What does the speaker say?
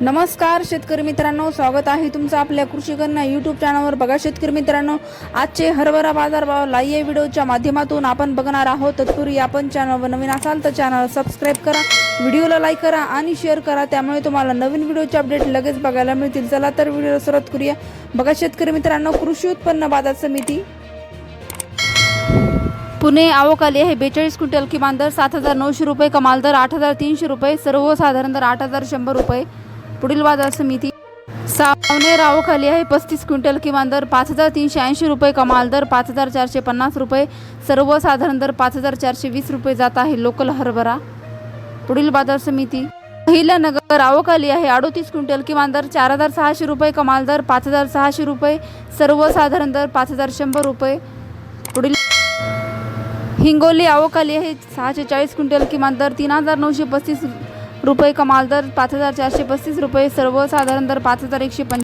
नमस्कार शेतकरी मित्रांनो. स्वागत आहे तुमचं आपल्या कृषी यूट्यूब चॅनलवर बघा शेतकरी मित्रांनो आजचे हरभरा बाजारभाव लाईव्ह व्हिडिओच्या माध्यमातून आपण बघणार आहोत. तत्पूर्वी आपण चॅनलवर नवीन असाल तर चॅनल सबस्क्राईब करा व्हिडिओला लाईक करा आणि शेअर करा. त्यामुळे तुम्हाला नवीन व्हिडिओचे अपडेट लगेच बघायला मिळतील. चला तर व्हिडिओला सुरुवात करूया. बघा शेतकरी मित्रांनो कृषी उत्पन्न बाजार समिती. पुणे आवकाली आहे. बेचाळीस क्विंटल किमान दर सात हजार नऊशे रुपये कमाल दर आठ हजार तीनशे रुपये सर्वसाधारण दर आठ हजार शंभर रुपये. पुढील बाजार समिती. सावने रावखाली आहे. पस्तीस क्विंटल किमान दर पाच हजार तीनशे ऐंशी रुपये कमाल दर पाच हजार चारशे पन्नास रुपये सर्वसाधारण दर पाच हजार चारशे वीस रुपये जात आहे. लोकल हरभरा. पुढील बाजार समिती. अहिल्यानगर रावखाली आहे. अडोतीस क्विंटल किमान दर चार हजार सहाशे रुपये कमाल दर पाच हजार सहाशे रुपये सर्वसाधारण दर पाच हजार शंभर रुपये. पुढील हिंगोली आवकाली आहे. सहाशे चाळीस क्विंटल किमान दर तीन हजार नऊशे पस्तीस रुपये कमाल दर पाच हजार चारशे पस्तीस रुपये सर्वसाधारण दर पाच हजार एकशे पंच